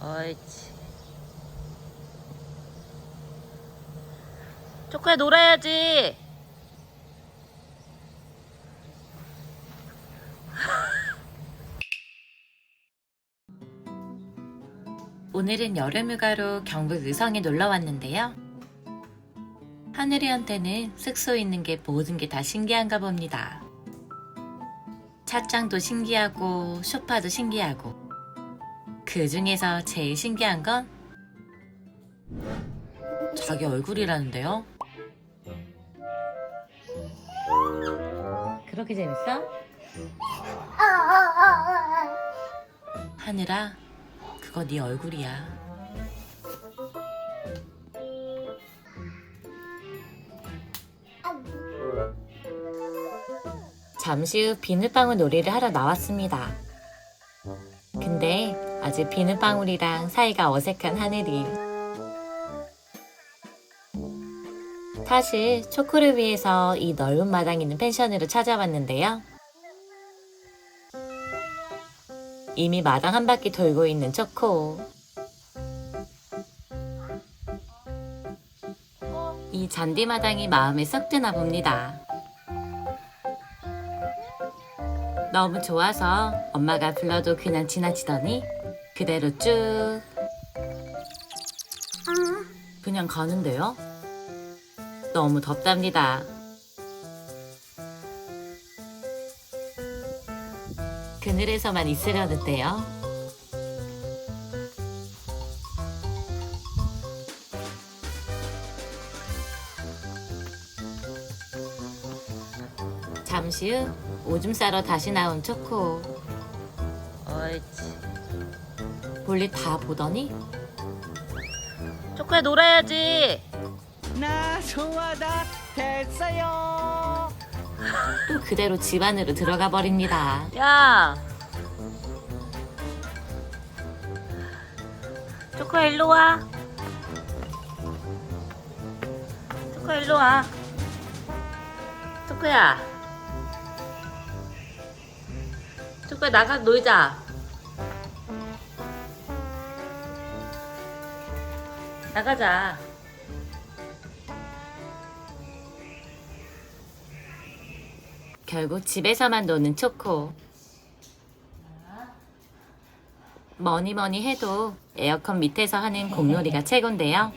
옳지. 초코야 놀아야지. 오늘은 여름휴가로 경북 의성에 놀러 왔는데요. 하늘이한테는 숙소에 있는 게 모든 게 다 신기한가 봅니다. 찻장도 신기하고 소파도 신기하고 그 중에서 제일 신기한 건 자기 얼굴이라는데요. 그렇게 재밌어? 하늘아, 그거 네 얼굴이야. 잠시 후 비눗방울 놀이를 하러 나왔습니다. 근데 아직 비눗방울이랑 사이가 어색한 하늘이. 사실 초코를 위해서 이 넓은 마당 있는 펜션으로 찾아왔는데요. 이미 마당 한 바퀴 돌고 있는 초코. 이 잔디 마당이 마음에 쏙 드나 봅니다. 너무 좋아서 엄마가 불러도 그냥 지나치더니 그대로 쭉 그냥 가는데요. 너무 덥답니다. 그늘에서만 있으려는데요. 잠시 후 오줌 싸러 다시 나온 초코. 옳지. 볼일 다 보더니 초코야 놀아야지. 나 좋아다 됐어요. 또 그대로 집 안으로 들어가 버립니다. 야! 초코야 일로 와. 초코야 일로 와. 초코야. 초코야 나가 놀자. 나가자. 결국 집에서만 노는 초코. 뭐니 뭐니 해도 에어컨 밑에서 하는 공놀이가 최곤데요.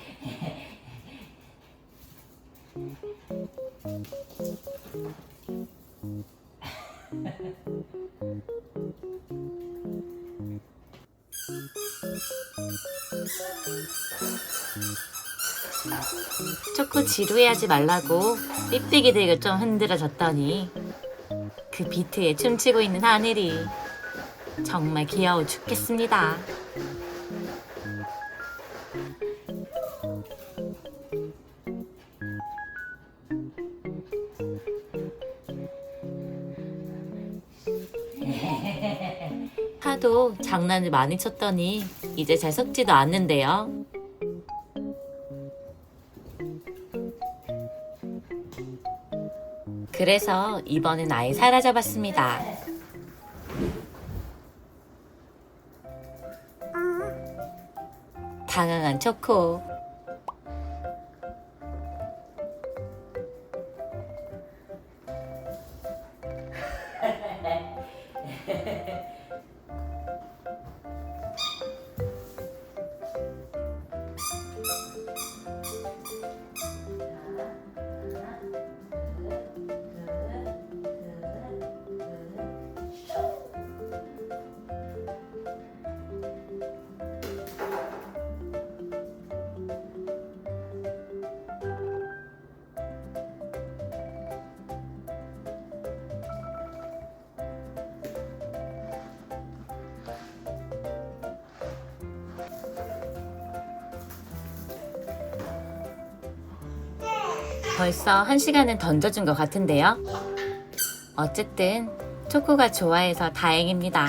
초코 지루해하지 말라고 삑삑이 들고 좀 흔들어 줬더니 그 비트에 춤추고 있는 하늘이 정말 귀여워 죽겠습니다. 하도 장난을 많이 쳤더니 이제 잘 섞지도 않는데요. 그래서 이번엔 아예 사라져봤습니다. 당황한 초코. 벌써 한 시간은 던져준 것 같은데요. 어쨌든 초코가 좋아해서 다행입니다.